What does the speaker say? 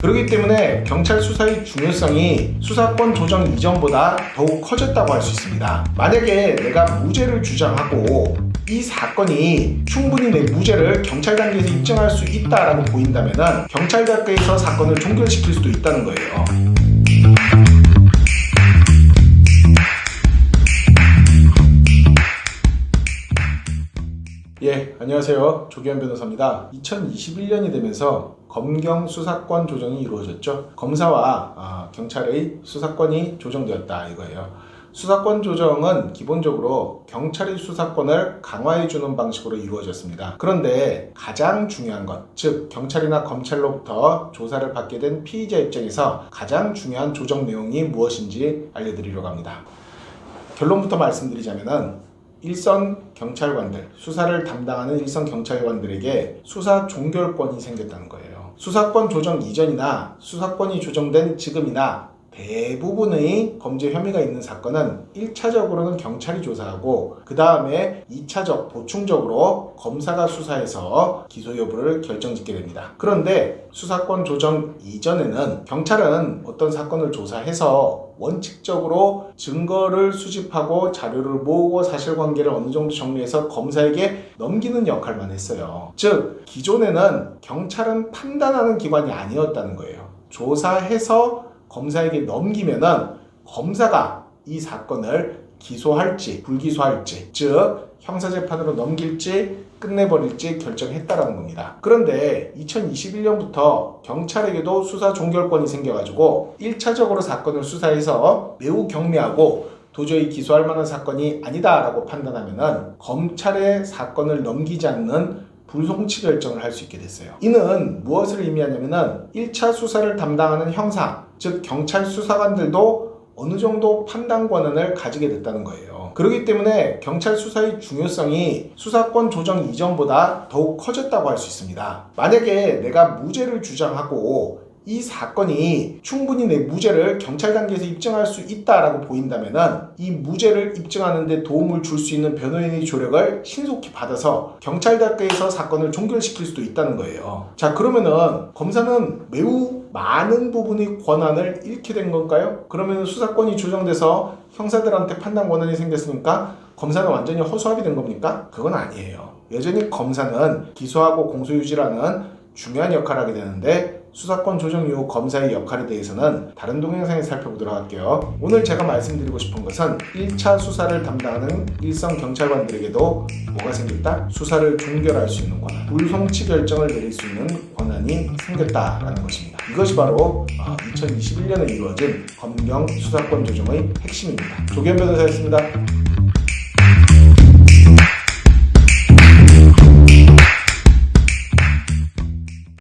그렇기 때문에 경찰 수사의 중요성이 수사권 조정 이전보다 더욱 커졌다고 할 수 있습니다. 만약에 내가 무죄를 주장하고 이 사건이 충분히 내 무죄를 경찰 단계에서 입증할 수 있다라고 보인다면 경찰 단계에서 사건을 종결시킬 수도 있다는 거예요. 예, 안녕하세요. 조기현 변호사입니다. 2021년이 되면서 검경 수사권 조정이 이루어졌죠. 검사와 아, 경찰의 수사권이 조정되었다 이거예요. 수사권 조정은 기본적으로 경찰의 수사권을 강화해주는 방식으로 이루어졌습니다. 그런데 가장 중요한 것, 즉 경찰이나 검찰로부터 조사를 받게 된 피의자 입장에서 가장 중요한 조정 내용이 무엇인지 알려드리려고 합니다. 결론부터 말씀드리자면은 일선 경찰관들, 수사를 담당하는 일선 경찰관들에게 수사 종결권이 생겼다는 거예요. 수사권 조정 이전이나 수사권이 조정된 지금이나 대부분의 범죄 혐의가 있는 사건은 1차적으로는 경찰이 조사하고 그 다음에 2차적 보충적으로 검사가 수사해서 기소 여부를 결정짓게 됩니다. 그런데 수사권 조정 이전에는 경찰은 어떤 사건을 조사해서 원칙적으로 증거를 수집하고 자료를 모으고 사실관계를 어느 정도 정리해서 검사에게 넘기는 역할만 했어요. 즉 기존에는 경찰은 판단하는 기관이 아니었다는 거예요. 조사해서 검사에게 넘기면은 검사가 이 사건을 기소할지 불기소할지 즉 형사재판으로 넘길지 끝내버릴지 결정했다라는 겁니다. 그런데 2021년부터 경찰에게도 수사 종결권이 생겨가지고 1차적으로 사건을 수사해서 매우 경미하고 도저히 기소할 만한 사건이 아니다라고 판단하면은 검찰의 사건을 넘기지 않는 불송치 결정을 할 수 있게 됐어요. 이는 무엇을 의미하냐면은 1차 수사를 담당하는 형사, 즉 경찰 수사관들도 어느 정도 판단 권한을 가지게 됐다는 거예요. 그렇기 때문에 경찰 수사의 중요성이 수사권 조정 이전보다 더욱 커졌다고 할 수 있습니다. 만약에 내가 무죄를 주장하고 이 사건이 충분히 내 무죄를 경찰 단계에서 입증할 수 있다라고 보인다면은 이 무죄를 입증하는데 도움을 줄 수 있는 변호인의 조력을 신속히 받아서 경찰 단계에서 사건을 종결시킬 수도 있다는 거예요. 자 그러면은 검사는 매우 많은 부분의 권한을 잃게 된 건가요? 그러면 수사권이 조정돼서 형사들한테 판단 권한이 생겼으니까 검사는 완전히 허수아비 된 겁니까? 그건 아니에요. 여전히 검사는 기소하고 공소유지라는 중요한 역할을 하게 되는데 수사권 조정 이후 검사의 역할에 대해서는 다른 동영상에 살펴보도록 할게요. 오늘 제가 말씀드리고 싶은 것은 1차 수사를 담당하는 일선 경찰관들에게도 뭐가 생겼다? 수사를 종결할 수 있는 권한, 불송치 결정을 내릴 수 있는 권한이 생겼다라는 것입니다. 이것이 바로 2021년에 이루어진 검경 수사권 조정의 핵심입니다. 조기현 변호사였습니다.